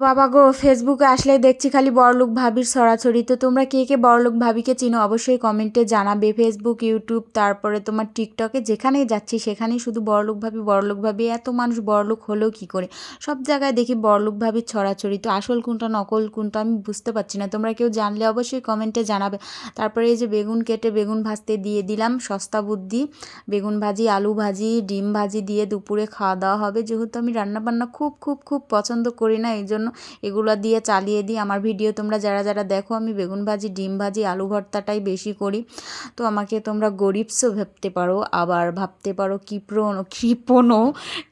বাবা গো ফেসবুকে আসলে দেখছি খালি বড়লোক ভাবির ছড়াছড়ি তো তোমরা কে কে বড়লোক ভাবিকে চিনো অবশ্যই কমেন্টে জানাবে। ফেসবুক ইউটিউব তারপরে তোমার টিকটকে যেখানেই যাচ্ছি সেখানেই শুধু বড়লোক ভাবি বড়লোক ভাবি। এত মানুষ বড়লোক হলেও কি করে? সব জায়গায় দেখি বড়লোক ভাবির ছড়াছড়ি। তো আসল কোনটা, নকল কোনটা আমি বুঝতে পারছি না। তোমরা কেউ জানলে অবশ্যই কমেন্টে জানাবে। তারপরে এই যে বেগুন কেটে বেগুন ভাজতে দিয়ে দিলাম। সস্তা বুদ্ধি, বেগুন ভাজি, আলু ভাজি, ডিম ভাজি দিয়ে দুপুরে খাওয়া দাওয়া হবে। যেহেতু আমি রান্নাবান্না খুব খুব খুব পছন্দ করি না, এই জন্য এগুলো দিয়ে চালিয়ে দিই। আমার ভিডিও তোমরা যারা যারা দেখো, আমি বেগুন ভাজি, ডিম ভাজি, আলু ভর্তাটাই বেশি করি। তো আমাকে তোমরা গরিবসও ভাবতে পারো, আবার ভাবতে পারো কিপ্রনো কৃপণও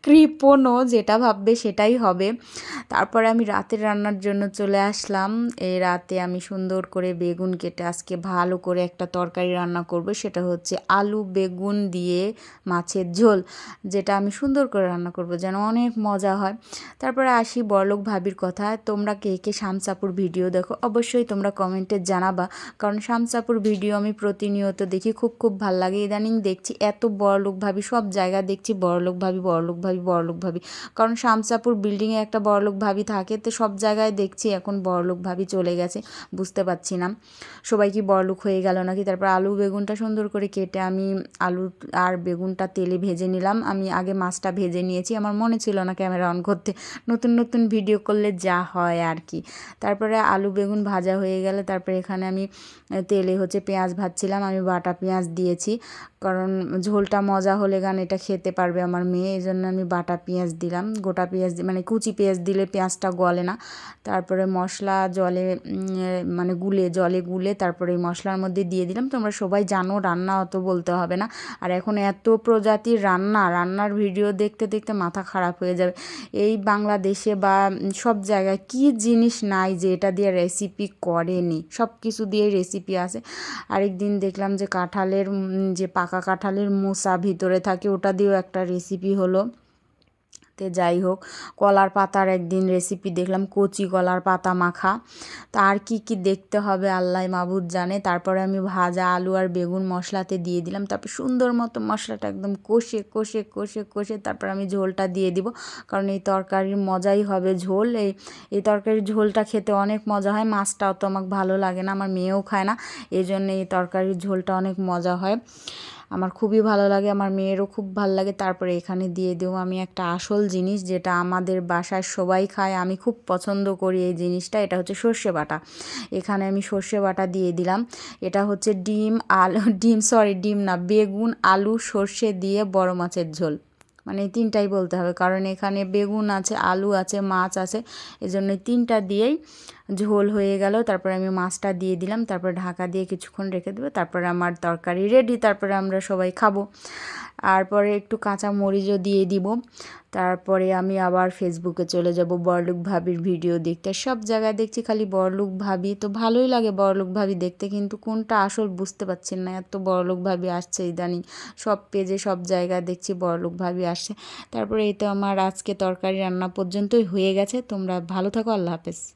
কৃপণও যেটা ভাববে সেটাই হবে। তারপরে আমি রাতের রান্নার জন্য চলে আসলাম। এই রাতে আমি সুন্দর করে বেগুন কেটে আজকে ভালো করে একটা তরকারি রান্না করব। সেটা হচ্ছে আলু বেগুন দিয়ে মাছের ঝোল, যেটা আমি সুন্দর করে রান্না করব, যেন অনেক মজা হয়। তারপরে আসি বড়লোক ভাবির কথা তোমরা কে কে শামসাপুর ভিডিও দেখো, অবশ্যই তোমরা কমেন্টে জানাবা। কারণ শামসাপুর ভিডিও আমি প্রতিনিয়ত দেখি, খুব খুব ভালো লাগে। ইদানিং দেখছি এত বড়লোক ভাবি, সব জায়গা দেখছি বড়লোক ভাবি বড়লোক ভাবি বড়লোক ভাবি। কারণ শামসাপুর বিল্ডিংয়ে একটা বড়লোক ভাবি থাকে, তো সব জায়গায় দেখছি এখন বড়লোক ভাবি চলে গেছে, বুঝতে পারছি না। সবাই কি বড়লোক হয়ে গেল নাকি? তারপর আলু বেগুনটা সুন্দর করে কেটে আমি আলু আর বেগুনটা তেলে ভেজে নিলাম। আমি আগে মাছটা ভেজে নিয়েছি, আমার মনে ছিল না ক্যামেরা অন করতে। নতুন নতুন ভিডিও করলে যা হয় আর কি তারপরে আলু বেগুন ভাজা হয়ে গেলে তারপরে এখানে আমি তেলে হচ্ছে পেঁয়াজ ভাজছিলাম, আমি বাটা পেঁয়াজ দিয়েছি। কারণ ঝোলটা মজা হলে গান এটা খেতে পারবে আমার মেয়ে এই জন্য আমি বাটা পেঁয়াজ দিলাম। গোটা পেঁয়াজ মানে কুচি পেঁয়াজ দিলে পেঁয়াজটা গলে না। তারপরে মশলা জলে মানে গুলে, জলে গুলে তারপরে এই মশলার মধ্যে দিয়ে দিলাম। তোমরা সবাই জানো রান্না অত বলতে হবে না। আর এখন এত প্রজাতির রান্না, রান্নার ভিডিও দেখতে দেখতে মাথা খারাপ হয়ে যাবে। এই বাংলাদেশে বা সব জায়গায় কি জিনিস নাই যে এটা দিয়ে রেসিপি করেনি। সব কিছু দিয়ে রেসিপি আছে। আরেক দিন দেখলাম যে কাঁঠালের যে পাকা কাঁঠালের মোসা ভিতরে থাকে, ওটা দিয়েও একটা রেসিপি হলো। তে যাই হোক, কলার পাতার একদিন রেসিপি দেখলাম, কচি কলার পাতা মাখা। তা আর কী কী দেখতে হবে আল্লাহ মাবুদ জানে। তারপরে আমি ভাজা আলু আর বেগুন মশলাতে দিয়ে দিলাম। তারপর সুন্দর মতো মশলাটা একদম কষে কষে কষে কষে তারপর আমি ঝোলটা দিয়ে দিব। কারণ এই তরকারির মজাই হবে ঝোল। এই এই তরকারির ঝোলটা খেতে অনেক মজা হয়। মাছটাও তো আমাকে ভালো লাগে না, আমার মেয়েও খায় না। এই জন্য এই তরকারির ঝোলটা অনেক মজা হয়। আমার খুবই ভালো লাগে, আমার মেয়েরও খুব ভালো লাগে। তারপরে এখানে দিয়ে দেবো আমি একটা আসল জিনিস যেটা আমাদের বাসায় সবাই খায়। আমি খুব পছন্দ করি এই জিনিসটা, এটা হচ্ছে সর্ষে বাটা। এখানে আমি সর্ষে বাটা দিয়ে দিলাম। এটা হচ্ছে ডিম, আলু, ডিম সরি ডিম না, বেগুন, আলু, সর্ষে দিয়ে বড় মাছের ঝোল। মানে তিনটাই বলতে হবে, কারণ এখানে বেগুন আছে, আলু আছে, মাছ আছে। এজন্য তিনটা দিয়েই ঝোল হয়ে গেল, তারপরে আমি মাছটা দিয়ে দিলাম, তারপর ঢাকা দিয়ে কিছুক্ষণ রেখে দেবো, তারপরে আমার তরকারি রেডি তারপরে আমরা সবাই খাব। তারপরে একটু কাঁচা মরিচও দিয়ে দিব, তারপরে আমি আবার ফেসবুকে চলে যাব, বড়লুক ভাবির ভিডিও দেখতে। সব জায়গায় দেখছি খালি বড়লুক ভাবি, তো ভালোই লাগে বড়লুক ভাবি দেখতে, কিন্তু কোনটা আসল বুঝতে পারছেন না, এত বড়লুক ভাবি আসছে ইদানিং। সব পেজে সব জায়গায় দেখছি বড়লুক ভাবি আসছে। তারপরে এই তো আমার আজকে তরকারি রান্না পর্যন্তই হয়ে গেছে, তোমরা ভালো থাকো, আল্লাহ হাফেজ।